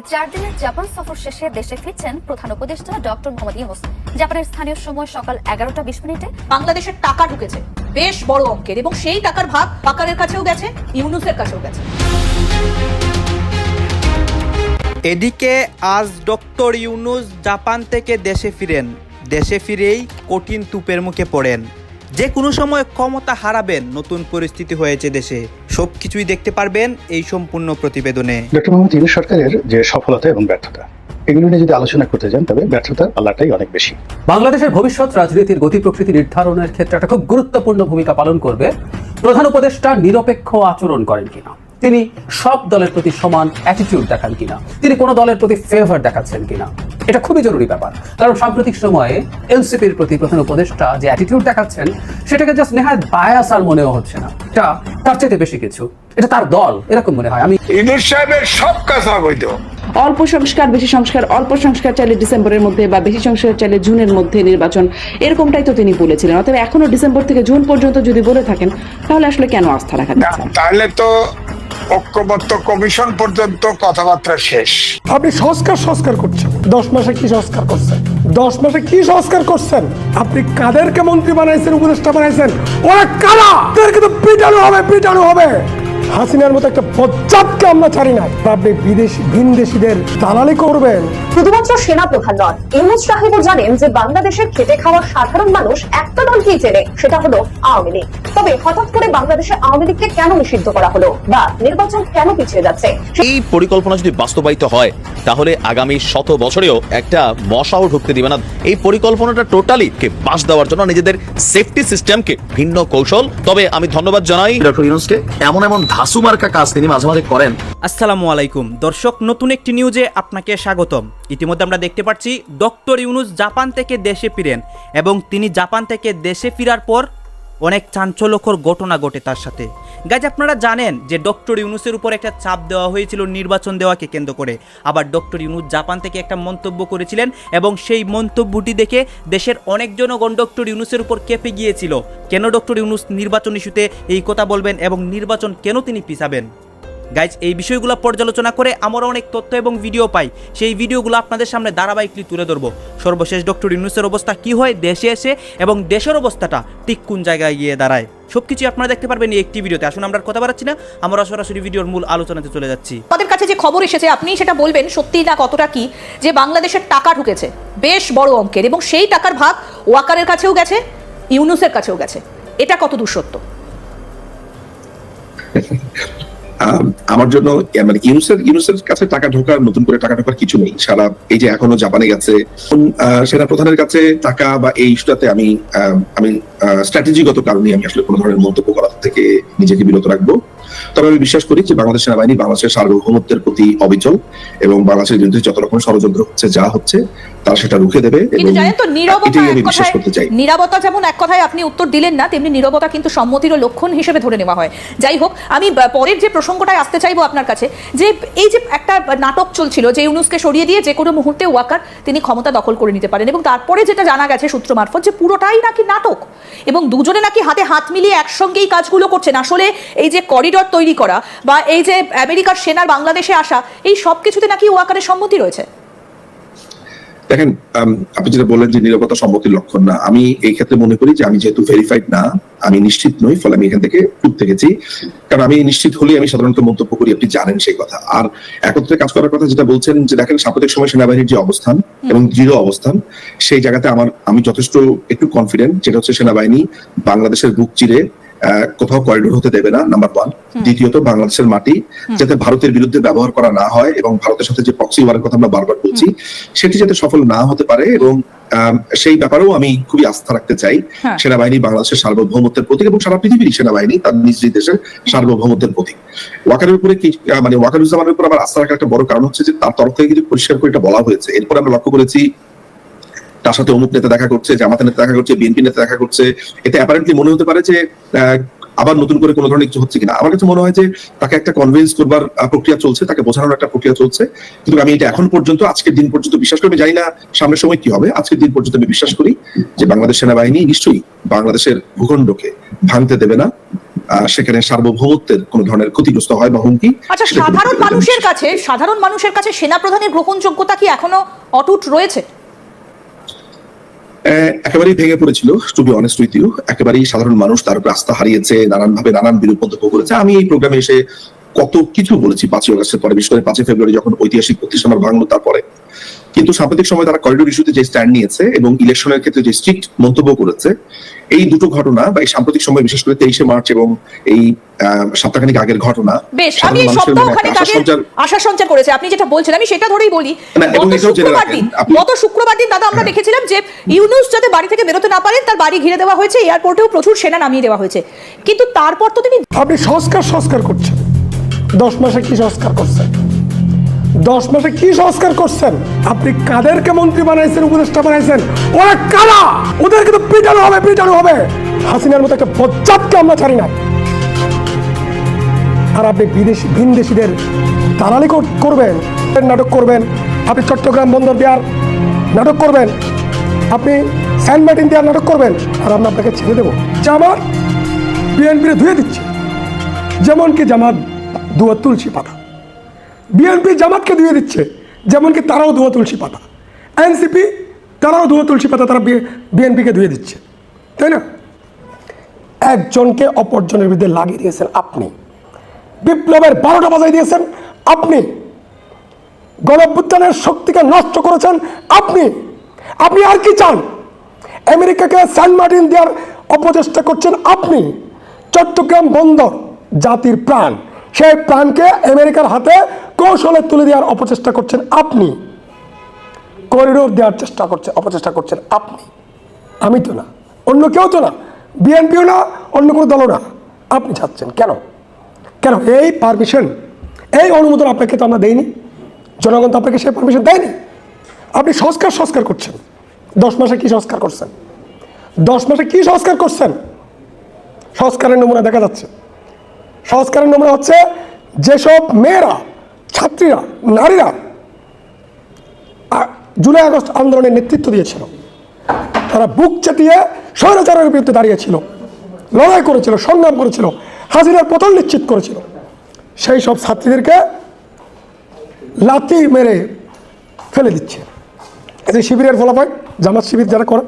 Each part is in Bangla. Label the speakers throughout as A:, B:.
A: চার দিনের জাপান সফর শেষে দেশে ফিরছেন প্রধান উপদেষ্টা ডক্টর মোহাম্মদ ইউনুস। জাপানের স্থানীয় সময় সকাল এগারোটা বিশ মিনিটে
B: বাংলাদেশের টাকা ঢুকেছে। বেশ বড় অঙ্কের এবং সেই টাকার ভাগ পাকারের কাছেও গেছে, ইউনুসের কাছেও গেছে।
C: এদিকে আজ ডক্টর ইউনুস জাপান থেকে দেশে ফিরেন। দেশে ফিরেই কঠিন তুপের মুখে পড়েন। যে কোনো সময় ক্ষমতা হারাবেন নতুন পরিস্থিতি হয়েছে দেশে। সব কিছুই দেখতে পারবেন এই সম্পূর্ণ প্রতিবেদনে।
D: ডক্টর মোহাম্মদ ইউনুস সরকারের যে সফলতা এবং ব্যর্থতা এগুলো নিয়ে যদি আলোচনা করতে যান তবে ব্যর্থতার পাল্লাটাই অনেক বেশি।
E: বাংলাদেশের ভবিষ্যৎ রাজনীতির গতি প্রকৃতি নির্ধারণের ক্ষেত্রে একটা খুব গুরুত্বপূর্ণ ভূমিকা পালন করবে। প্রধান উপদেষ্টা নিরপেক্ষ আচরণ করেন কিনা? তিনি সব দলের প্রতি সমান অ্যাটিটিউড দেখান কিনা? তিনি কোনো দলের প্রতি ফেভার দেখাচ্ছেন কিনা? এটা খুবই জরুরি ব্যাপার। কারণ সাম্প্রতিক সময়ে এনসিপির প্রতি প্রধান উপদেষ্টা যে অ্যাটিটিউড দেখাচ্ছেন, সেটাকে জাস্ট নেহায় বায়াস আর মনেও হচ্ছে না। এটা তার চাইতে বেশি কিছু। এটা তার দল, এরকম মনে হয়। আমি
F: ইনুস সাহেবের সব কাজ অবৈধ
G: অল্প সংস্কার বেশি সংস্কার অল্প সংস্কার চাইলে ডিসেম্বরের মধ্যে বা বেশি সংস্কার চাইলে জুনের মধ্যে নির্বাচন। এরকমটাই তো তিনি বলেছিলেন। অতএব এখনও ডিসেম্বর থেকে জুন পর্যন্ত যদি বলে থাকেন তাহলে আসলে কেন আস্থা রাখা?
F: তাহলে তো ঐক্যবদ্ধ কমিশন পর্যন্ত কথাবার্তা শেষ।
H: আপনি সংস্কার সংস্কার করছেন। দশ মাসে কি সংস্কার করছেন? দশ মাসে কি সংস্কার করছেন? আপনি কাদেরকে মন্ত্রী বানাইছেন উপদেষ্টা বানাইছেন? ওরা কারা? তাদেরকে তো পিটানো হবে পিটানো হবে। হাসিনার মতো একটা পর্যাপ্তকে আমরা ছাড়ি না আপনি বিদেশি, ভিনদেশিদের দালালি করবেন?
I: শুধুমাত্র সেনা প্রধান নন এমন সাহেবও জানেন যে বাংলাদেশের খেটে খাওয়া সাধারণ মানুষ একটা দলকেই চেনে সেটা হলো আওয়ামী লীগ। তবে হঠাৎ করে বাংলাদেশে আওয়ামী লীগকে কেন নিষিদ্ধ করা হলো বা নির্বাচন কেন পিছিয়ে যাচ্ছে
J: এই পরিকল্পনা যদি বাস্তবায়িত হয় তাহলে আগামী শত বছরেও একটা মশাও ঢুকতে দিবে না। এই পরিকল্পনাটা টোটালি কে বাস দেওয়ার জন্য নিজেদের সেফটি সিস্টেমকে ভিন্ন কৌশল। তবে আমি ধন্যবাদ জানাই
K: ডক্টর ইউনুসকে। এমন এমন ধাসু মার্কা কাজ তিনি মাঝে মাঝে করেন।
C: আসসালামু আলাইকুম। দর্শক নতুন একটি নিউজে আপনাকে স্বাগতম। ইতিমধ্যে আমরা দেখতে পাচ্ছি ডক্টর ইউনুস জাপান থেকে দেশে ফিরেন এবং তিনি জাপান থেকে দেশে ফেরার পর অনেক চাঞ্চল্যকর ঘটনা ঘটে তার সাথে। গাছ আপনারা জানেন যে ডক্টর ইউনুসের উপর একটা চাপ দেওয়া হয়েছিল, নির্বাচন দেওয়াকে কেন্দ্র করে। আবার ডক্টর ইউনুস জাপান থেকে একটা মন্তব্য করেছিলেন এবং সেই মন্তব্যটি দেখে দেশের অনেক জনগণ ডক্টর ইউনুসের উপর কেঁপে গিয়েছিল। কেন ডক্টর ইউনুস নির্বাচন ইস্যুতে এই কথা বলবেন এবং নির্বাচন কেন তিনি পিছাবেন? গাইজ এই বিষয়গুলো পর্যালোচনা করে আমরা অনেক তথ্য এবং ভিডিও পাই। সেই ভিডিওগুলো আপনাদের সামনে ধারাবাহিকলি তুলে ধরবো। সর্বশেষ ডক্টর ইউনুসের অবস্থা কি হয় দেশে এসে এবং দেশের অবস্থাটা ঠিক কোন জায়গায় গিয়ে দাঁড়ায় সব কিছু আপনারা দেখতে পারবেন এই একটি ভিডিওতে আসুন আমরা কথা বাড়াচ্ছি না আমরা সরাসরি ভিডিওর মূল আলোচনাতে চলে যাচ্ছি।
B: আমাদের কাছে যে খবর এসেছে আপনি সেটা বলবেন সত্যি না কতটা কি যে বাংলাদেশের টাকা ঢুকেছে বেশ বড় অঙ্কের এবং সেই টাকার ভাগ ওয়াকারের কাছেও গেছে ইউনুসের কাছেও গেছে। এটা কত দূর সত্য
K: আম, আমার জন্য মানে ইউনুসের ইউনুসের কাছে টাকা ঢোকার নতুন করে টাকা ঢোকার কিছু নেই। সারা এই যে এখনও জাপানে গেছে সেনা প্রধানের কাছে টাকা বা এই ইস্যুটাতে আমি আম, আমি স্ট্র্যাটেজিগত কারণে আমি আসলে কোনো ধরনের মন্তব্য করার থেকে নিজেকে বিরত রাখব। তবে আমি বিশ্বাস করি যে বাংলাদেশ সেনাবাহিনী বাংলাদেশের সার্বভৌমত্বের প্রতি অবিচল এবং বাংলাদেশের বিরুদ্ধে যত রকম ষড়যন্ত্র হচ্ছে যা হচ্ছে তারা সেটা রুখে দেবে
B: কিন্তু
K: এবং
B: জানেন তো নীরবতা
K: এটাই
B: এক
K: আমি বিশ্বাস
B: কথায়
K: করতে চাই।
B: নীরবতা যেমন এক কথায় আপনি উত্তর দিলেন না তেমনি নীরবতা কিন্তু সম্মতির লক্ষণ হিসেবে ধরে নেওয়া হয়। যাই হোক আমি পরের যে প্রসঙ্গটায় আসতে চাইব আপনার কাছে যে এই যে একটা নাটক চলছিল যে ইউনুসকে সরিয়ে দিয়ে যে কোনো মুহূর্তে ওয়াকার তিনি ক্ষমতা দখল করে নিতে পারেন এবং তারপরে যেটা জানা গেছে সূত্র মারফত যে পুরোটাই নাকি নাটক এবং দুজনে নাকি হাতে হাত মিলিয়ে একসঙ্গেই কাজগুলো করছেন। আসলে এই যে করিডর তৈরি করা বা এই যে আমেরিকার সেনার বাংলাদেশে আসা এই সব কিছুতে নাকি ওয়াকারের সম্মতি রয়েছে?
K: দেখেন আপনি যেটা বললেন যে নিরাপত্তা সম্মতির লক্ষণ না আমি এই ক্ষেত্রে মনে করি যে আমি যেহেতু ভেরিফাইড না আমি নিশ্চিত নই ফলে আমি এখান থেকে উঠতে গেছি। কারণ আমি নিশ্চিত হলেই আমি সাধারণত মন্তব্য করি আপনি জানেন সেই কথা। আর একত্রে কাজ করার কথা যেটা বলছেন যে দেখেন সাম্প্রতিক সময় সেনাবাহিনীর যে অবস্থান এবং দৃঢ় অবস্থান সেই জায়গাতে আমার আমি যথেষ্ট একটু কনফিডেন্ট যেটা হচ্ছে সেনাবাহিনী বাংলাদেশের বুক চিরে কোথাও করিডোর হতে দেবে না নাম্বার ওয়ান দ্বিতীয়ত বাংলাদেশের মাটি যাতে ভারতের বিরুদ্ধে ব্যবহার করা না হয় এবং ভারতের সাথে যে প্রক্সি ওয়ারের কথা আমরা বারবার বলছি সেটি যাতে সফল না হতে পারে এবং সেই ব্যাপারেও আমি খুবই আস্থা রাখতে চাই।
B: হ্যাঁ।
K: সেনাবাহিনী বাংলাদেশের সার্বভৌমত্বের প্রতীক এবং সারা পৃথিবীর সেনাবাহিনী তার নিজ নিজ দেশের সার্বভৌমত্বের প্রতীক। ওয়াকারের উপরে কি মানে ওয়াকারুজ্জামানের উপর আমার আস্থা রাখার একটা বড় কারণ হচ্ছে যে তার তরফ থেকে কিন্তু পরিষ্কার করে এটা বলা হয়েছে। এরপর আমরা লক্ষ্য করেছি তার সাথে অমুক নেতা দেখা করছে জামাতের নেতা দেখা করছে বিএনপি নেতা দেখা করছে। এতে অ্যাপারেন্টলি মনে হতে পারে যে আবার নতুন করে কোনো ধরনের কিছু হচ্ছে কিনা। আমার কাছে মনে হয় যে তাকে একটা কনভিন্স করবার প্রক্রিয়া চলছে তাকে বোঝানোর একটা প্রক্রিয়া চলছে। কিন্তু আমি এটা এখন পর্যন্ত আজকের দিন পর্যন্ত বিশ্বাস করি জানি না সামনের সময় কি হবে। আজকের দিন পর্যন্ত আমি বিশ্বাস করি যে বাংলাদেশ সেনাবাহিনী নিশ্চয়ই বাংলাদেশের ভূখণ্ডকে ভাঙতে দেবে না। সেখানে সার্বভৌমত্বের কোনো ধরনের ক্ষতিগ্রস্ত হয় বা হুমকি
B: আচ্ছা সাধারণ মানুষের কাছে সাধারণ মানুষের কাছে সেনা প্রধানের গ্রহণযোগ্যতা কি এখনও অটুট রয়েছে?
K: একেবারেই ভেঙে পড়েছিল to be honest with you একেবারেই সাধারণ মানুষ তার রাস্তা হারিয়েছে নানান ভাবে নানান বিরূপ মন্তব্য করেছে। আমি এই প্রোগ্রামে এসে কত কিছু বলেছি পাঁচই অগাস্টের পরে, বিশেষ করে পাঁচই ফেব্রুয়ারি যখন ঐতিহাসিক প্রতিষ্ঠান ভাঙলো, তারপরে। কিন্তু সাম্প্রতিক সময় তারা করিডোর ইস্যুতে যে স্ট্যান্ড নিয়েছে এবং ইলেকশনের ক্ষেত্রে যে স্ট্রিক্ট মন্তব্য করেছে এই দুটো ঘটনা বা এই সাম্প্রতিক সময় বিশেষ করে তেইশে মার্চ এবং এই সপ্তাহখানিক আগের ঘটনা
B: বেশ আমি এই
K: মানুষের
B: সপ্তাহখানেক
K: একটা
B: আগে
K: আশা সঞ্চার-
B: করেছে। আপনি যেটা বলছেন আমি সেটা ধরেই বলি গত শুক্রবার দিন
K: আপনি-
B: গত শুক্রবার দিন দাদা আমরা দেখেছিলাম যে ইউনুস যাতে বাড়ি থেকে বেরোতে না পারেন তার বাড়ি ঘিরে দেওয়া হয়েছে এয়ারপোর্টেও প্রচুর সেনা নামিয়ে দেওয়া হয়েছে। কিন্তু তারপর তো তিনি
H: আপনি সংস্কার সংস্কার করছেন। দশ মাসে কি সংস্কার করছেন? দশ মাসে কি সংস্কার করছেন? আপনি কাদেরকে মন্ত্রী বানাইছেন, উপদেষ্টা বানাইছেন? ওরা কারা? ওদেরকে তো পিটানো হবে পিটানো হবে। হাসিনার মতো একটা বজ্জাতকে আমরা ছাড়ি না আর আপনি বিদেশি ভিনদেশিদের দালালি কর- করবেন, নাটক করবেন। আপনি চট্টগ্রাম বন্দর দেওয়ার নাটক করবেন। আপনি স্যান্ড মার্টিন দেওয়ার নাটক করবেন। আর আমরা আপনাকে ছেড়ে দেবো। জামাত বিএনপির ধুয়ে দিচ্ছে। যেমন কি জামাত দুয়া তুলসী পাতা। বিএনপি জামাতকে ধুয়ে দিচ্ছে যেমন কি তারাও দুয়া তুলসী পাতা। এনসিপি তারাও দুয়া তুলসী পাতা তারা বিএনপিকে ধুয়ে দিচ্ছে, তাই না? একজনকে অপরজনের বিরুদ্ধে লাগিয়ে দিয়েছেন আপনি। বিপ্লবের বারোটা বাজাই দিয়েছেন আপনি। গণভ্যুত্থানের শক্তিকে নষ্ট করেছেন আপনি। আপনি আর কি চান? আমেরিকাকে সান মার্টিন দেওয়ার অপচেষ্টা করছেন আপনি। চট্টগ্রাম বন্দর, জাতির প্রাণ। সেই প্রাণকে আমেরিকার হাতে কৌশলে তুলে দেওয়ার অপচেষ্টা করছেন আপনি। করিডোর দেওয়ার চেষ্টা করছেন অপচেষ্টা করছেন আপনি। আমি তো না, অন্য কেউ তো না, বিএনপিও না, অন্য কোনো দলও না। আপনি চাচ্ছেন কেন? কেন? এই পারমিশন এই অনুমোদন আপনাকে তো আমরা দেইনি। জনগণ তো আপনাকে সেই পারমিশন দেয়নি। আপনি সংস্কার সংস্কার করছেন। দশ মাসে কি সংস্কার করছেন? দশ মাসে কি সংস্কার করছেন? সংস্কারের নমুনা দেখা যাচ্ছে। সংস্কারের নমুনা হচ্ছে যেসব মেয়েরা, ছাত্রীরা, নারীরা জুলাই আগস্ট আন্দোলনের নেতৃত্ব দিয়েছিল, তারা বুক চাটিয়ে স্বৈরাচারের বিরুদ্ধে দাঁড়িয়েছিল, লড়াই করেছিল, সংগ্রাম করেছিল, হাজিরার পতন নিশ্চিত করেছিল। সেই সব ছাত্রীদেরকে লাথি মেরে ফেলে দিচ্ছে। এই যে শিবিরের ফলাফল, জামাত শিবির যারা করে,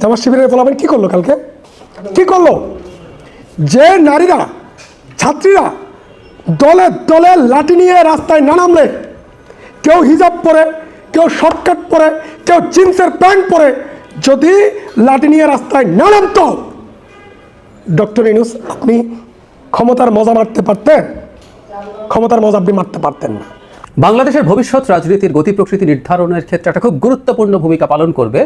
H: জামাত শিবিরের ফলাফল কি করল কালকে? কি করল? যে নারীরা ছাত্রীরা দলে দলে লাঠি নিয়ে রাস্তায় না নামলে, কেউ হিজাব পরে, কেউ শর্টকাট পরে, কেউ জিন্সের প্যান্ট পরে, যদি লাঠি নিয়ে রাস্তায় না নামতো, ডক্টর ইনুস আপনি ক্ষমতার মজা মারতে পারতেন, ক্ষমতার মজা আপনি মারতে পারতেন না।
E: বাংলাদেশের ভবিষ্যৎ রাজনীতির গতি প্রকৃতি নির্ধারণের ক্ষেত্রে একটা খুব গুরুত্বপূর্ণ ভূমিকা পালন করবে।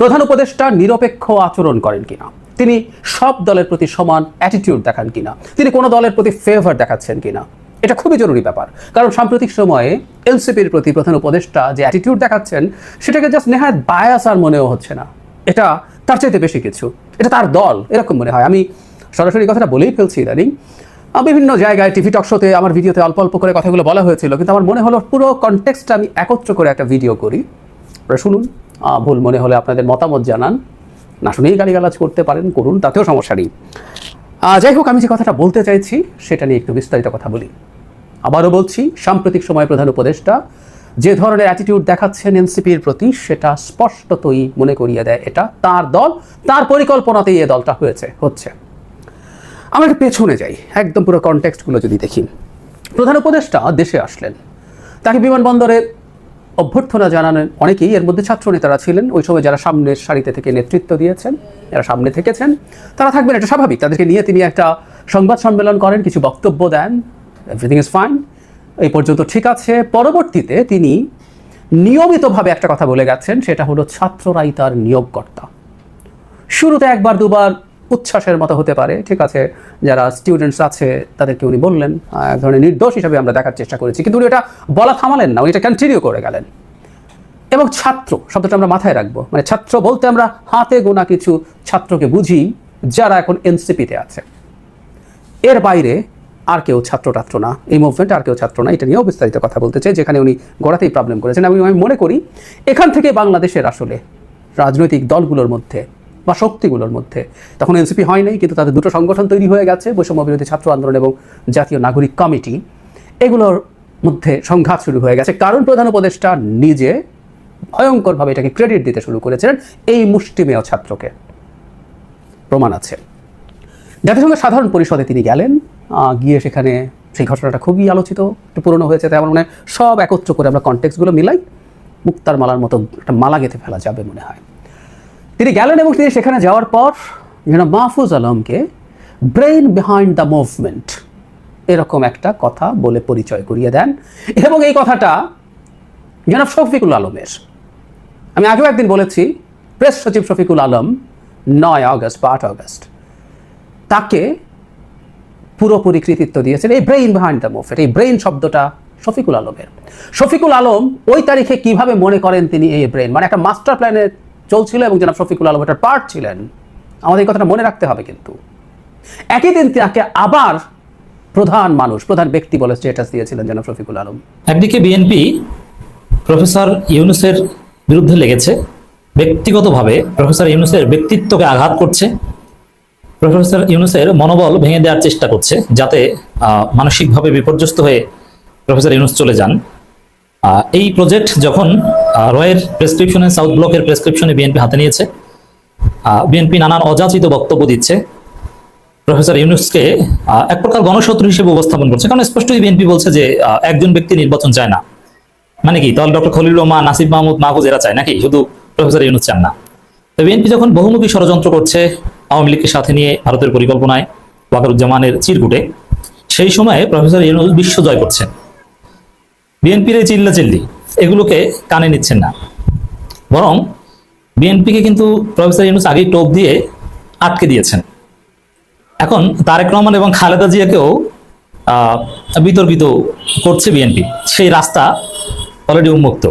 E: প্রধান উপদেষ্টা নিরপেক্ষ আচরণ করেন কিনা? তিনি সব দলের প্রতি সমান অ্যাটিটিউড দেখান কিনা? তিনি কোনো দলের প্রতি ফেভার দেখাচ্ছেন কিনা? এটা খুবই জরুরি ব্যাপার। কারণ সাম্প্রতিক সময়ে এনসিপির প্রতি প্রধান উপদেষ্টা যে অ্যাটিটিউড দেখাচ্ছেন, সেটাকে জাস্ট নেহায় বায়াস আর মনেও হচ্ছে না। এটা তার চাইতে বেশি কিছু। এটা তার দল, এরকম মনে হয়। আমি সরাসরি কথাটা বলেই ফেলছি ইদানিং। বিভিন্ন জায়গায় টিভি টক শোতে আমার ভিডিওতে অল্প অল্প করে কথাগুলো বলা হয়েছিল, কিন্তু আমার মনে হলো পুরো কনটেক্সটটা আমি একত্র করে একটা ভিডিও করি। শুনুন। ভুল মনে হলে আপনাদের মতামত জানান। না শুনেই গালিগালাজ করতে পারেন, করুন, তাতেও সমস্যা নেই। যাই হোক আমি যে কথাটা বলতে চাইছি, সেটা নিয়ে একটু বিস্তারিত কথা বলি। আবারও বলছি, সাম্প্রতিক সময় প্রধান উপদেষ্টা যে ধরনের অ্যাটিটিউড দেখাচ্ছেন এনসিপির প্রতি, সেটা স্পষ্টতই মনে করিয়ে দেয় এটা তার দল, তার পরিকল্পনাতেই এ দলটা হয়েছে, হচ্ছে। আমরা একটু পেছনে যাই, একদম পুরো কনটেক্সটগুলো যদি দেখি। প্রধান উপদেষ্টা দেশে আসলেন। তাকে বিমানবন্দরে অভ্যর্থনা জানানোর অনেকেই এর মধ্যে ছাত্র নেতারা ছিলেন। ওই সময় যারা সামনের সারিতে থেকে নেতৃত্ব দিয়েছেন, যারা সামনে থেকেছেন, তারা থাকবেন, এটা স্বাভাবিক। তাদেরকে নিয়ে তিনি একটা সংবাদ সম্মেলন করেন, কিছু বক্তব্য দেন এভরিথিং ইজ ফাইন এই পর্যন্ত ঠিক আছে। পরবর্তীতে তিনি নিয়মিতভাবে একটা কথা বলে গেছেন, সেটা হলো ছাত্ররাই তার নিয়োগকর্তা। শুরুতে একবার, দুবার উচ্ছ্বাসের মতো হতে পারে। ঠিক আছে, যারা স্টুডেন্টস আছে, তাদেরকে উনি বললেন এক ধরনের নির্দোষ হিসাবে আমরা দেখার চেষ্টা করেছি, কিন্তু উনি এটা বলা থামালেন না, উনি এটা কন্টিনিউ করে গেলেন। এবং ছাত্র, শব্দটা আমরা মাথায় রাখব মানে ছাত্র বলতে আমরা হাতে গোনা কিছু ছাত্রকে বুঝি, যারা এখন এনসিপিতে আছে। এর বাইরে আর কেউ ছাত্র টাত্র না, এই মুভমেন্ট আর কেউ ছাত্র না, এটা নিয়েও বিস্তারিত কথা বলতে চাই, যেখানে উনি গোড়াতেই প্রবলেম করেছেন। আমি আমি মনে করি, এখান থেকে বাংলাদেশের আসলে রাজনৈতিক দলগুলোর মধ্যে বা শক্তিগুলোর মধ্যে। তখন এনসিপি হয় নাই, কিন্তু তাদের দুটো সংগঠন তৈরি হয়ে গেছে, বৈষম্য বিরোধী ছাত্র আন্দোলন এবং জাতীয় নাগরিক কমিটি। এগুলোর মধ্যে সংঘাত শুরু হয়ে গেছে। কারণ প্রধান উপদেষ্টা নিজে ভয়ঙ্করভাবে এটাকে ক্রেডিট দিতে শুরু করেছিলেন, এই মুষ্টিমেয় ছাত্রকে। প্রমাণ আছে। জাতিসংঘের সাধারণ পরিষদে তিনি গেলেন গিয়ে সেখানে সেই ঘটনাটা খুবই আলোচিত, একটু পুরনো হয়েছে তাই আমার মনে হয় সব একত্র করে আমরা কনটেক্সগুলো মিলাই, মুক্তার মালার মতো একটা মালা গেঁথে ফেলা যাবে মনে হয়। তিনি গেলেন এবং তিনি সেখানে যাওয়ার পর যেন মাহফুজ আলমকে ব্রেইন বিহাইন্ড দ্য মুভমেন্ট এরকম একটা কথা বলে পরিচয় করিয়ে দেন। এবং এই কথাটা জনাব শফিকুল আলমের। আমি আগেও একদিন বলেছি, প্রেস সচিব শফিকুল আলম নয় আগস্ট বা আট আগস্ট তাকে পুরোপুরি কৃতিত্ব দিয়েছেন এই ব্রেইন বিহাইন্ড দ্য মুভমেন্ট এই ব্রেইন শব্দটা শফিকুল আলমের। শফিকুল আলম ওই তারিখে কীভাবে মনে করেন তিনি এই ব্রেইন মানে একটা মাস্টার প্ল্যানে চলছিল এবং জনাব শফিকুল আলম এটার পার্ট ছিলেন, আমাদের এই কথাটা মনে রাখতে হবে কিন্তু। একই দিন তাকে আবার প্রধান মানুষ, প্রধান ব্যক্তি বলে স্টেটাস দিয়েছিলেন জনাব শফিকুল আলম।
L: একদিকে বিএনপি প্রফেসর ইউনুসের বিরুদ্ধে লেগেছে, ব্যক্তিগতভাবে প্রফেসর ইউনুসের ব্যক্তিত্বকে আঘাত করছে, প্রফেসর ইউনুসের মনোবল ভেঙে দেওয়ার চেষ্টা করছে, যাতে মানসিকভাবে বিপর্যস্ত হয়ে প্রফেসর ইউনুস চলে যান। এই প্রজেক্ট যখন রয়ের প্রেসক্রিপশনে সাউথ ব্লকের প্রেসক্রিপশনে বিএনপি হাতে নিয়েছে। বিএনপি নানান অযাচিত বক্তব্য দিচ্ছে। প্রফেসর ইউনুসকে এক প্রকার গণশত্রু হিসেবে উপস্থাপন করছে। কারণ স্পষ্টই বিএনপি বলছে যে একজন ব্যক্তি নির্বাচন চায় না। মানে কি? তাহলে ডক্টর খলিল রহমান নাসিব মাহমুদ, মাহফুজ এরা চায় নাকি? শুধু প্রফেসর ইউনুস চান না। তো বিএনপি যখন বহুমুখী ষড়যন্ত্র করছে, আওয়ামী লীগকে সাথে নিয়ে ভারতের পরিকল্পনায় ওয়াকারুজ্জামানের চিরকুটে, সেই সময়ে প্রফেসর ইউনুস বিশ্ব জয় করছেন বিএনপির এই চিল্লা চিল্লি এগুলোকে কানে নিচ্ছেন না। বরং বিএনপিকে কিন্তু প্রফেসর ইউনুস আগেই টোপ দিয়ে আটকে দিয়েছেন। এখন তারেক রহমান এবং খালেদা জিয়াকেও বিতর্কিত করছে বিএনপি। সেই রাস্তা অলরেডি উন্মুক্ত।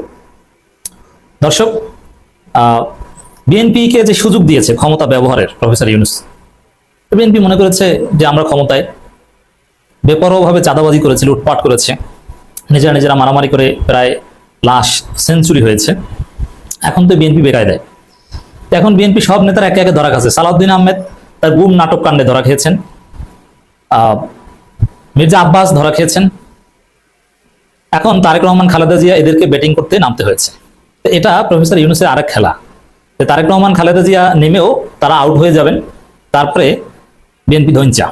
L: দর্শক বিএনপিকে যে সুযোগ দিয়েছে ক্ষমতা ব্যবহারের প্রফেসর ইউনুস বিএনপি মনে করেছে যে আমরা ক্ষমতায় বেপরোয়াভাবে চাঁদাবাজি করেছে, লুটপাট করেছে, নিজেরা নিজেরা মারামারি করে প্রায় লাশ সেঞ্চুরি হয়েছে। এখন তো বিএনপি বেকায় দেয় এখন বিএনপি সব নেতারা একে একে ধরা খাচ্ছে। সালাউদ্দিন আহমেদ তার গুম নাটক কাণ্ডে ধরা খেয়েছেন। মির্জা আব্বাস ধরা খেয়েছেন। এখন তারেক রহমান, খালেদা জিয়া এদেরকে ব্যাটিং করতে নামতে হয়েছে। এটা প্রফেসর ইউনুসের আরেক খেলা। তারেক রহমান, খালেদা জিয়া নেমেও তারা আউট হয়ে যাবেন। তারপরে বিএনপি ধৈঞ্চা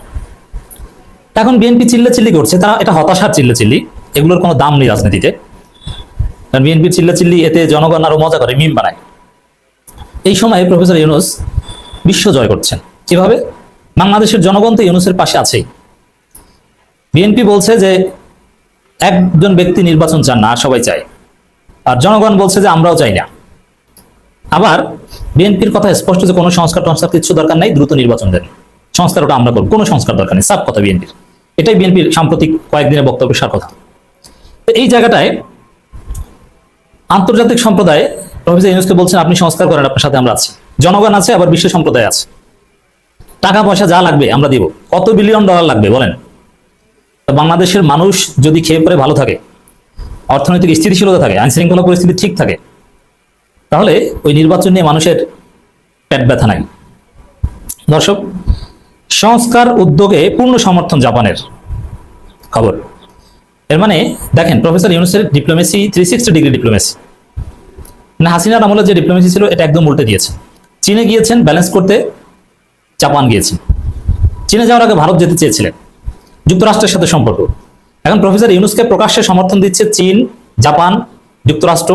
L: এখন বিএনপি চিল্লাচিল্লি করছে। তারা এটা হতাশার চিল্লাচিল্লি। এগুলোর কোনো দাম নেই রাজনীতিতে। কারণ বিএনপি চিল্লাচিল্লি এতে জনগণ আরও মজা করে, মিম বানায়। এই সময়ে প্রফেসর ইউনুস বিশ্ব জয় করছেন। কীভাবে? বাংলাদেশের জনগণ তো ইউনুসের পাশে আছেই। বিএনপি বলছে যে, একজন ব্যক্তি নির্বাচন চান না, সবাই চায়। আর জনগণ বলছে যে, আমরাও চাই না। আবার বিএনপির কথা স্পষ্ট যে কোনো সংস্কার টংস্কার কিছু দরকার নাই, দ্রুত নির্বাচন দেন। সংস্কার ওটা আমরা করব, কোনো সংস্কার দরকার নেই সাব কথা বিএনপির। এটাই বিএনপির সাম্প্রতিক কয়েকদিনের বক্তব্য সার কথা। তো এই জায়গাটায় আন্তর্জাতিক সম্প্রদায়, প্রফেসর ইউনুসকে বলছেন, আপনি সংস্কার করেন, আপনার সাথে আমরা আছি। জনগণ আছে, আবার বিশ্ব সম্প্রদায় আছে। টাকা পয়সা যা লাগবে, আমরা দিব। কত বিলিয়ন ডলার লাগবে, বলেন? বাংলাদেশের মানুষ যদি খেয়ে পরে ভালো থাকে, অর্থনৈতিক স্থিতিশীলতা থাকে আইন শৃঙ্খলা পরিস্থিতি ঠিক থাকে, তাহলে ওই নির্বাচন নিয়ে মানুষের পেট ব্যথা নাই। দর্শক, সংস্কার উদ্যোগে পূর্ণ সমর্থন জাপানের খবর। এর মানে দেখেন প্রফেসর ইউনুসের diplomacy three sixty degree diplomacy মানে হাসিনার আমলে যে ডিপ্লোমেসি ছিল, এটা একদম উল্টে দিয়েছে। চীনে গিয়েছেন ব্যালেন্স করতে জাপান গিয়েছেন চীনে যাওয়ার আগে ভারত যেতে চেয়েছিলেন। যুক্তরাষ্ট্রের সাথে সম্পর্ক। এখন প্রফেসর ইউনুসকে প্রকাশ্যে সমর্থন দিচ্ছে চীন, জাপান, যুক্তরাষ্ট্র,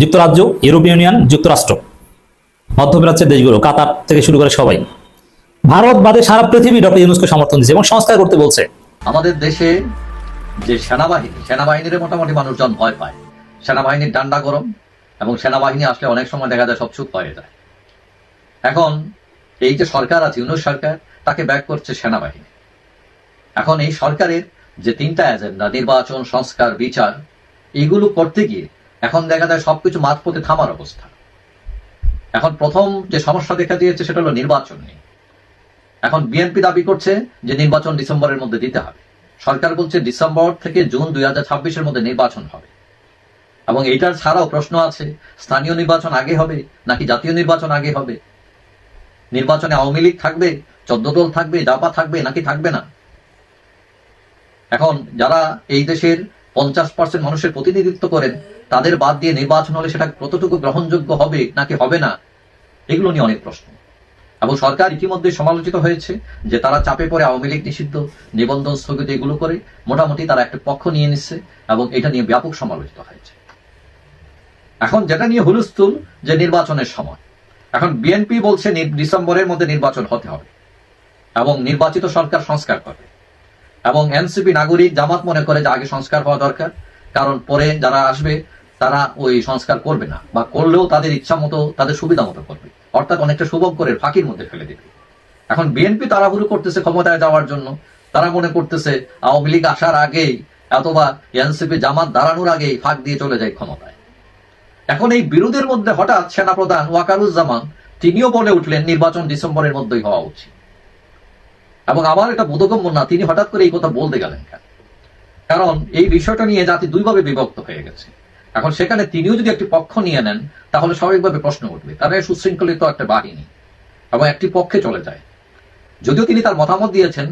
L: যুক্তরাজ্য ইউরোপীয় ইউনিয়ন যুক্তরাষ্ট্র মধ্যপ্রাচ্যের দেশগুলো, কাতার থেকে শুরু করে সবাই। ভারত বাদে সারা পৃথিবী ডক্টর ইউনুসকে সমর্থন দিচ্ছে এবং সংস্কার করতে বলছে।
M: আমাদের দেশে যে সেনাবাহিনী সেনাবাহিনীর মোটামুটি মানুষজন ভয় পায়। সেনাবাহিনীর ডান্ডা গরম এবং সেনাবাহিনী আসলে অনেক সময় দেখা যায় সব চুপ হয়ে যায়। এখন এই যে সরকার আছে, ইউনুস সরকার, তাকে ব্যাক করছে সেনাবাহিনী। এখন এই সরকারের যে তিনটা এজেন্ডা, নির্বাচন, সংস্কার, বিচার, এগুলো করতে গিয়ে এখন দেখা যায় সবকিছু মাঝপথে থামার অবস্থা। এখন প্রথম যে সমস্যা দেখা দিয়েছে সেটা হলো নির্বাচন নিয়ে। এখন বিএনপি দাবি করছে যে নির্বাচন ডিসেম্বরের মধ্যে দিতে হবে। সরকার বলছে ডিসেম্বর থেকে জুন দুই হাজার ছাব্বিশের মধ্যে নির্বাচন হবে। এবং এটার ছাড়াও প্রশ্ন আছে, স্থানীয় নির্বাচন আগে হবে নাকি জাতীয় নির্বাচন আগে হবে? নির্বাচনে আওয়ামী লীগ থাকবে, চোদ্দ দল থাকবে, জাপা থাকবে নাকি থাকবে না? এখন যারা এই দেশের পঞ্চাশ পার্সেন্ট মানুষের প্রতিনিধিত্ব করেন, তাদের বাদ দিয়ে নির্বাচন হলে সেটা কতটুকু গ্রহণযোগ্য হবে নাকি হবে না, এগুলো নিয়ে অনেক প্রশ্ন। এবং সরকার ইতিমধ্যে সমালোচিত হয়েছে যে তারা চাপে পড়ে আওয়ামী লীগ নিষিদ্ধ, নিবন্ধন স্থগিত এগুলো করে মোটামুটি তারা একটা পক্ষ নিয়ে নিচ্ছে এবং এটা নিয়ে ব্যাপক সমালোচিত হয়েছে। এখন যেটা নিয়ে হুলস্থুল, যে নির্বাচনের সময়। এখন বিএনপি বলছে ডিসেম্বরের মধ্যে নির্বাচন হতে হবে এবং নির্বাচিত সরকার সংস্কার করবে। এবং এনসিপি নাগরিক, জামাত মনে করে যে আগে সংস্কার হওয়া দরকার, কারণ পরে যারা আসবে তারা ওই সংস্কার করবে না বা করলেও তাদের ইচ্ছা মতো, তাদের সুবিধা মতো করবে। অর্থাৎ অনেকটা শুভঙ্করের ফাঁকির মধ্যে ফেলে দেবে। এখন বিএনপি তাড়াহুড়ো করতেছে ক্ষমতায় যাওয়ার জন্য। তারা মনে করতেছে, আওয়ামী লীগ আসার আগেই অথবা এনসিপি জামাত দাঁড়ানোর আগেই ফাঁক দিয়ে চলে যায় ক্ষমতায়। এখন এই বিরোধের মধ্যে হঠাৎ সেনাপ্রধান ওয়াকারুজ্জামান তিনিও বলে উঠলেন, নির্বাচন ডিসেম্বরের মধ্যেই হওয়া উচিত। এবং আমার এটা বোধগম্য না, তিনি হঠাৎ করে এই কথা বলতে গেলেন কেন? কারণ এই বিষয়টা নিয়ে জাতি দুইভাবে বিভক্ত হয়ে গেছে। এখন সেখানে তিনিও যদি একটি পক্ষ নিয়ে নেন, তাহলে স্বাভাবিকভাবে প্রশ্ন উঠবে তারা সুশৃঙ্খলিত একটা বাহিনী এবং একটি পক্ষে চলে যায়। যদিও তিনি তার মতামত দিয়েছেন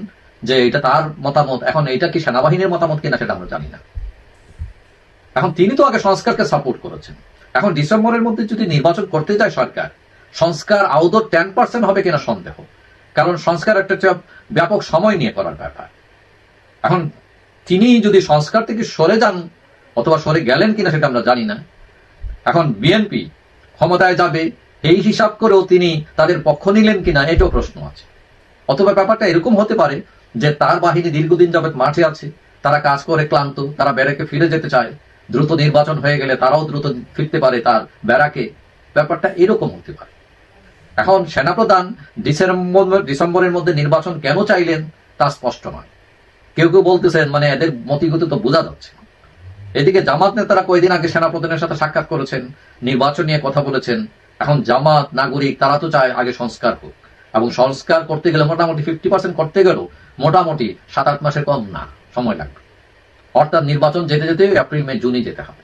M: যে এটা তার মতামত, এখন এটা কি সেনাবাহিনীর মতামত কিনা সেটা আমরা জানি না। এখন তিনি তো আগে সংস্কারকে সাপোর্ট করেছেন। এখন ডিসেম্বরের মধ্যে যদি নির্বাচন করতে যায় সরকার, সংস্কার আউদর টেন পার্সেন্ট হবে কিনা সন্দেহ, কারণ সংস্কার একটা ব্যাপক সময় নিয়ে করার ব্যাপার। এখন তিনি যদি সংস্কার থেকে সরে যান অথবা সরে গেলেন কিনা সেটা আমরা জানি না। এখন বিএনপি ক্ষমতায় যাবে, এই হিসাব করেও তিনি তাদের পক্ষ নিলেন কিনা এটাও প্রশ্ন আছে। অথবা ব্যাপারটা এরকম হতে পারে যে তার বাহিনী দীর্ঘদিন যাবত মাঠে আছে, তারা কাজ করে ক্লান্ত, তারা ব্যারাকে ফিরে যেতে চায়, দ্রুত নির্বাচন হয়ে গেলে তারাও দ্রুত ফিরতে পারে তার ব্যারাকে। ব্যাপারটা এরকম হতে পারে। এখন সেনাপ্রধান ডিসেম্বর, ডিসেম্বরের মধ্যে নির্বাচন কেন চাইলেন তা স্পষ্ট নয়। কেউ কেউ বলতেছেন মানে এদের মতিগতি তো বোঝা যাচ্ছে। এদিকে জামাত নেতারা কয়েকদিন আগে সেনাপ্রধানের সাথে সাক্ষাৎ করেছেন, নির্বাচন নিয়ে কথা বলেছেন। এখন জামাত, নাগরিক, তারা তো চায় আগে সংস্কার হোক। এবং সংস্কার করতে গেলে মোটামুটি ফিফটি পার্সেন্ট করতে গেলেও মোটামুটি সাত আট মাসের কম না, সময় লাগবে। অর্থাৎ নির্বাচন যেতে যেতে এপ্রিল, মে, জুনই যেতে হবে।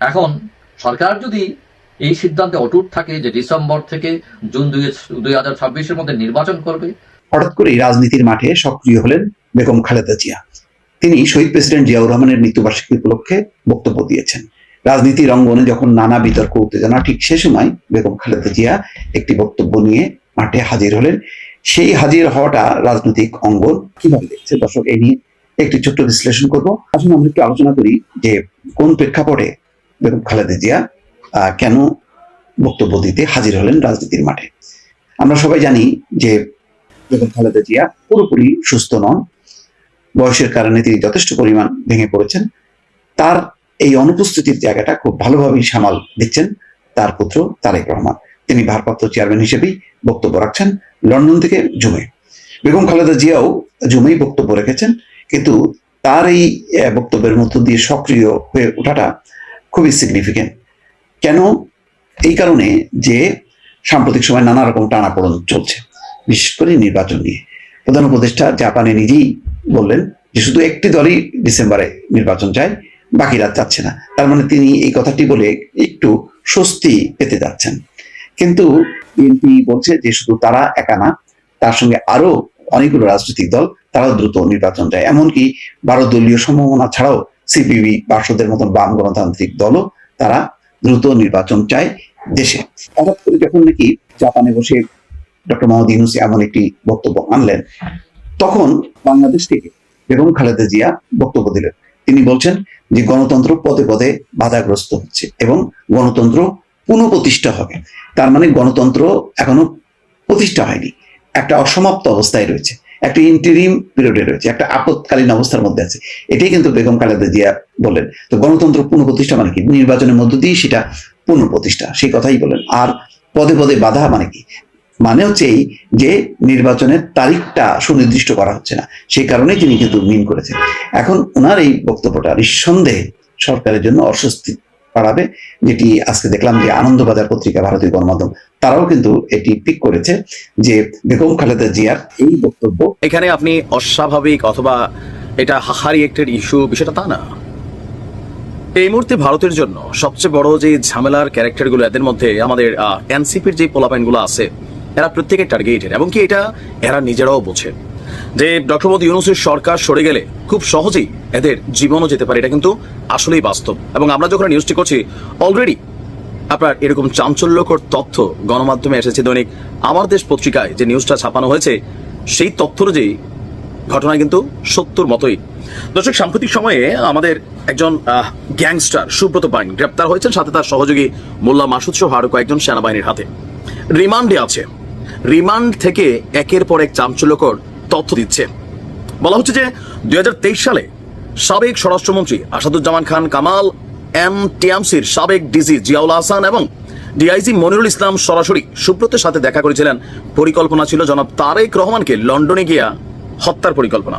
M: এখন সরকার যদি এই সিদ্ধান্তে অটুট থাকে যে ডিসেম্বর থেকে জুন দুই দুই হাজার ছাব্বিশের মধ্যে নির্বাচন করবে,
N: হঠাৎ করে রাজনীতির মাঠে সক্রিয় হলেন বেগম খালেদা জিয়া। তিনি শহীদ প্রেসিডেন্ট জিয়াউর রহমানের মৃত্যুবার্ষিকী উপলক্ষে বক্তব্য দিয়েছেন। রাজনীতির অঙ্গনে যখন নানা বিতর্ক, উত্তেজনা, ঠিক সে সময় বেগম খালেদা জিয়া একটি বক্তব্য নিয়ে মাঠে হাজির হলেন। সেই হাজির হওয়াটা রাজনৈতিক অঙ্গন কীভাবে দেখছে? দর্শক এই নিয়ে একটি ছোট্ট বিশ্লেষণ করব। আসলে আমরা একটু আলোচনা করি যে কোন প্রেক্ষাপটে বেগম খালেদা জিয়া কেন বক্তব্য দিতে হাজির হলেন রাজনীতির মাঠে? আমরা সবাই জানি যে বেগম খালেদা জিয়া পুরোপুরি সুস্থ নন। বয়সের কারণে তিনি যথেষ্ট পরিমাণ ভেঙে পড়েছেন। তার এই অনুপস্থিতির জায়গাটা খুব ভালোভাবেই সামাল দিচ্ছেন তার পুত্র তারেক রহমান। তিনি ভারপ্রাপ্ত চেয়ারম্যান হিসেবেই বক্তব্য রাখছেন লন্ডন থেকে জুমে। বেগম খালেদা জিয়াও জুমেই বক্তব্য রেখেছেন, কিন্তু তার এই বক্তব্যের মধ্য দিয়ে সক্রিয় হয়ে ওঠাটা খুবই সিগনিফিকেন্ট কেন? এই কারণে যে সাম্প্রতিক সময় নানা রকম টানাপোড়ন চলছে, বিশেষ করে নির্বাচন নিয়ে। প্রধান উপদেষ্টা জাপানে নিজেই বললেন যে শুধু একটি দলই ডিসেম্বরে নির্বাচন চায়, বাকিরা চাচ্ছে না। তার মানে তিনি এই কথাটি বলে একটু স্বস্তি পেতে যাচ্ছেন। কিন্তু বিএনপি বলছে যে শুধু তারা একা না, তার সঙ্গে আরও অনেকগুলো রাজনৈতিক দল, তারাও দ্রুত নির্বাচন চায়। এমনকি বারো দলীয় সম্ভাবনা ছাড়াও সিপিবি বাসদের মতন বাম গণতান্ত্রিক দলও তারা দ্রুত নির্বাচন চায় দেশে। হঠাৎ করে যখন নাকি জাপানে বসে ডক্টর মোহাম্মদ ইউনুস এমন একটি বক্তব্য আনলেন তখন বাংলাদেশ থেকে বেগম খালেদা জিয়া বক্তব্য দিলেন। তিনি বলছেন যে গণতন্ত্র পদে পদে বাধাগ্রস্ত হচ্ছে এবং গণতন্ত্র পুনঃপ্রতিষ্ঠা হবে। তার মানে গণতন্ত্র এখনও প্রতিষ্ঠা হয়নি। একটা অসমাপ্ত অবস্থায় রয়েছে। একটা ইন্টারিম পিরিয়ডে রয়েছে। একটা আপৎকালীন অবস্থার মধ্যে আছে। এটাই কিন্তু বেগম খালেদা জিয়া বললেন তো গণতন্ত্র পুনঃপ্রতিষ্ঠা মানে কি? নির্বাচনের মধ্য দিয়ে সেটা পুনঃপ্রতিষ্ঠা। সেই কথাই বলেন। আর পদে পদে বাধা মানে কি? মানে হচ্ছে এই যে নির্বাচনের তারিখটা সুনির্দিষ্ট করা হচ্ছে না। সেই কারণেই তিনি কিন্তু মিন করেছেন। এখন ওনার এই বক্তব্যটা নিঃসন্দেহে সরকারের জন্য অস্বস্তি বাড়াবে, যেটি আজকে দেখলাম যে আনন্দবাজার পত্রিকা, ভারতীয় গণমাধ্যম, তারাও কিন্তু এটি পিক করেছে যে বেগম খালেদা জিয়ার এই বক্তব্য
J: এখানে আপনি অস্বাভাবিক অথবা এটা হাহারি একটা ইস্যু বিষয়টা তা না। এই মুহূর্তে ভারতের জন্য সবচেয়ে বড় যে ঝামেলার ক্যারেক্টারগুলো, এদের মধ্যে আমাদের এনসিপির যে পোলাপাইনগুলো আছে এরা প্রত্যেকে টার্গেটেড এবং কি এটা এরা নিজেরাও বোঝে। যে ডক্টর মোদী ইউনুসের সরকার সরে গেলে খুব সহজেই এদের জীবনও যেতে পারে, এটা কিন্তু আসলেই বাস্তব। এবং আমরা যখন নিউজটি করছি অলরেডি আপনার এরকম চাঞ্চল্যকর তথ্য গণমাধ্যমে এসেছে দৈনিক আমার দেশ পত্রিকায় যে নিউজটা ছাপানো হয়েছে, সেই তথ্য অনুযায়ী ঘটনা কিন্তু সত্যর মতোই। দর্শক, সাম্প্রতিক সময়ে আমাদের একজন গ্যাংস্টার সুব্রত বাইন গ্রেপ্তার হয়েছেন, সাথে তার সহযোগী মোল্লা মাসুদ সহ আরও কয়েকজন সেনাবাহিনীর হাতে। রিমান্ডে আছে। রিমান্ড থেকে একের পর এক চাঞ্চল্যকর তথ্য দিচ্ছে। বলা হচ্ছে যে দুই সালে সাবেক স্বরাষ্ট্রমন্ত্রী আসাদুজ্জামান খান, কামাল এম টিএমসির সাবেক ডিজি জিয়াউল হাসান এবং ডিআইজি মনিরুল ইসলাম সরাসরি সুব্রতের সাথে দেখা করেছিলেন। পরিকল্পনা ছিল জনাব তারেক রহমানকে লন্ডনে গিয়া হত্যার পরিকল্পনা।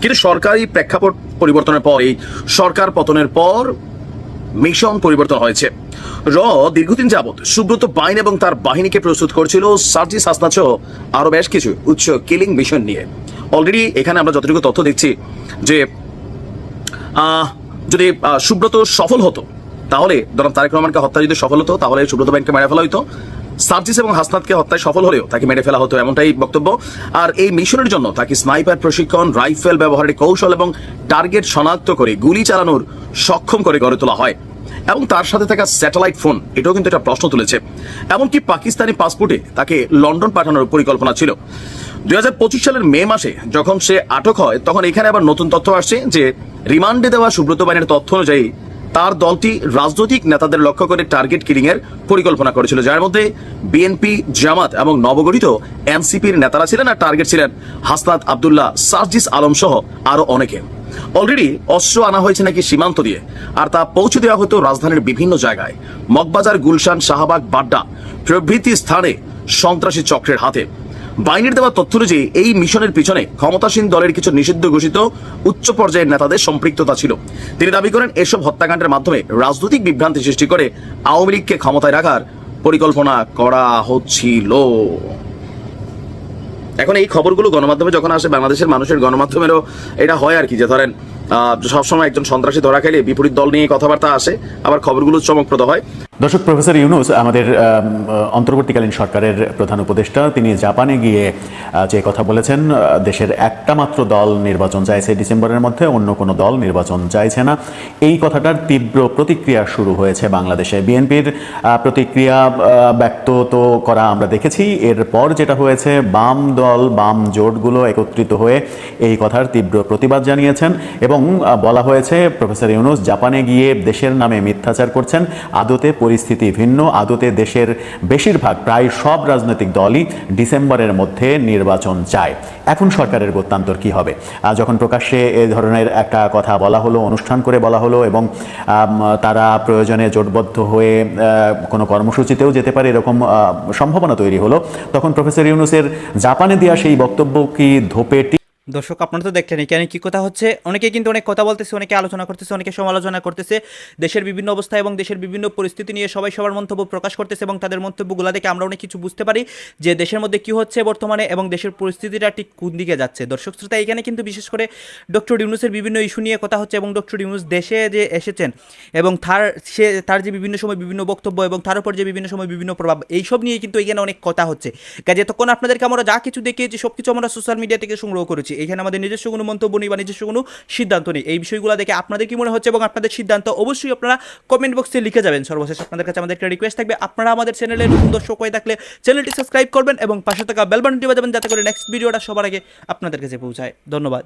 J: কিন্তু সরকারি প্রেক্ষাপট পরিবর্তনের পর, এই সরকার পতনের পর মিশন পরিবর্তন হয়েছে। র দীর্ঘদিন যাবৎ সুব্রত বাইন এবং তার বাহিনীকে প্রস্তুত করছিল সার্জিস হাসনা সহ আরও বেশ কিছু উচ্চ কিলিং মিশন নিয়ে। অলরেডি এখানে আমরা যতটুকু তথ্য দেখছি যে যদি সুব্রত সফল হতো, তাহলে ধরুন তারেক রহমানকে হত্যা যদি সফল হতো, তাহলে সুব্রত বাইনকে মেরে ফেলা হতো সার্জিস এবং হাসনাতকে হত্যায় সফল হলেও তাকে মেরে ফেলা হতো এমনটাই বক্তব্য। আর এই মিশনের জন্য তাকে স্নাইপার প্রশিক্ষণ, রাইফেল ব্যবহারের কৌশল এবং টার্গেট শনাক্ত করে গুলি চালানোর সক্ষম করে গড়ে তোলা হয়। এবং তার সাথে থাকা স্যাটেলাইট ফোন, এটাও কিন্তু একটা প্রশ্ন তুলেছে। এমনকি পাকিস্তানি পাসপোর্টে তাকে লন্ডন পাঠানোর পরিকল্পনা ছিল। দুই সালের মে মাসে যখন সে আটক হয়, তখন এখানে আবার নতুন তথ্য আসছে যে, রিমান্ডে দেওয়া সুব্রত বাহিনীর তথ্য অনুযায়ী তার দলটি রাজনৈতিক নেতাদের লক্ষ্য করে টার্গেট কিলিং এর পরিকল্পনা করেছিল, যার মধ্যে বিএনপি জামাত এবং নবগঠিত এনসিপির নেতারা ছিলেন আর টার্গেট ছিলেন হাসনাত আবদুল্লাহ, সার্জিস আলম সহ আরও অনেকে। অলরেডি অস্ত্র আনা হয়েছে নাকি সীমান্ত দিয়ে। আর তা পৌঁছে দেওয়া হতো রাজধানীর বিভিন্ন জায়গায়। মগবাজার, গুলশান, শাহবাগ, বাড্ডা প্রভৃতি স্থানে সন্ত্রাসী চক্রের হাতে। বাইনের দেওয়া তথ্য অনুযায়ী এই মিশনের পিছনে ক্ষমতাসীন দলের কিছু নিষিদ্ধ ঘোষিত উচ্চ পর্যায়ের নেতাদের সম্পৃক্ততা ছিল। তিনি দাবি করেন, এসব হত্যাকাণ্ডের মাধ্যমে রাজনৈতিক বিভ্রান্তি সৃষ্টি করে আওয়ামী লীগকে ক্ষমতায় রাখার পরিকল্পনা করা হচ্ছিল। এখন এই খবরগুলো গণমাধ্যমে যখন আসে, বাংলাদেশের মানুষের গণমাধ্যমেরও এটা হয় আর কি যে ধরেন সবসময় একজন সন্ত্রাসী ধরা খেলে বিপরীত দল নিয়ে কথাবার্তা আসে, আবার খবরগুলো চমকপ্রদ হয়।
O: দর্শক, প্রফেসর ইউনুস, আমাদের অন্তর্বর্তীকালীন সরকারের প্রধান উপদেষ্টা, তিনি জাপানে গিয়ে যে কথা বলেছেন দেশের একটা মাত্র দল নির্বাচন চাইছে ডিসেম্বরের মধ্যে, অন্য কোনো দল নির্বাচন চাইছে না। এই কথাটার তীব্র প্রতিক্রিয়া শুরু হয়েছে বাংলাদেশে। বিএনপির প্রতিক্রিয়া ব্যক্ত তো করা আমরা দেখেছি। এরপর যেটা হয়েছে, বাম দল, বাম জোটগুলো একত্রিত হয়ে এই কথার তীব্র প্রতিবাদ জানিয়েছেন এবং বলা হয়েছে, প্রফেসর ইউনুস, জাপানে গিয়ে দেশের নামে মিথ্যাচার করছেন, আদতে পরিস্থিতি ভিন্ন। আদতে দেশের বেশিরভাগ, প্রায় সব রাজনৈতিক দলই ডিসেম্বরের মধ্যে নির্বাচন চায়। এখন সরকারের গত্যান্তর কি হবে? যখন প্রকাশ্যে এ ধরনের একটা কথা বলা হলো, অনুষ্ঠান করে বলা হলো এবং তারা প্রয়োজনে জোটবদ্ধ হয়ে কোনো কর্মসূচিতেও যেতে পারে এরকম সম্ভাবনা তৈরি হলো, তখন প্রফেসর ইউনুসের জাপানে দেওয়া সেই বক্তব্য কি ধোপে
C: দর্শক, আপনারা তো দেখলেন এখানে কি কথা হচ্ছে? অনেকে কিন্তু অনেক কথা বলতেছে, অনেকে আলোচনা করতেছে, অনেকে সমালোচনা করতেছে। দেশের বিভিন্ন অবস্থা এবং দেশের বিভিন্ন পরিস্থিতি নিয়ে সবাই সবার মন্তব্য প্রকাশ করতেছে এবং তাদের মন্তব্যগুলো দেখে আমরা অনেক কিছু বুঝতে পারি যে দেশের মধ্যে কি হচ্ছে বর্তমানে এবং দেশের পরিস্থিতিটা ঠিক কোন দিকে যাচ্ছে। দর্শক শ্রোতা, এখানে কিন্তু বিশেষ করে ডক্টর ইউনুসের বিভিন্ন ইস্যু নিয়ে কথা হচ্ছে এবং ডক্টর ইউনুস দেশে যে এসেছেন এবং তার সে, তার যে বিভিন্ন সময় বিভিন্ন বক্তব্য এবং তার উপর যে বিভিন্ন সময় বিভিন্ন প্রভাব, এইসব নিয়ে কিন্তু এখানে অনেক কথা হচ্ছে। কাজে তখন আপনাদেরকে আমরা যা কিছু দেখিয়েছি সব কিছু আমরা সোশ্যাল মিডিয়া থেকে সংগ্রহ করেছি। এখানে আমাদের নিজস্ব কোনো মন্তব্য নেই বা নিজস্ব কোনো সিদ্ধান্ত নেই। এই বিষয়গুলো দেখে আপনাদের কি মনে হচ্ছে এবং আপনাদের সিদ্ধান্ত অবশ্যই আপনারা কমেন্ট বক্সে লিখে যাবেন। সর্বশেষ আপনাদের কাছে আমাদের একটা রিকোয়েস্ট থাকবে, আপনারা আমাদের চ্যানেলে নতুন দর্শক হয়ে থাকলে চ্যানেলটি সাবস্ক্রাইব করবেন এবং পাশে থাকা বেলবানটি বাজাবেন যাতে করে নেক্সট ভিডিওটা সবার আগে আপনাদের কাছে পৌঁছায়। ধন্যবাদ।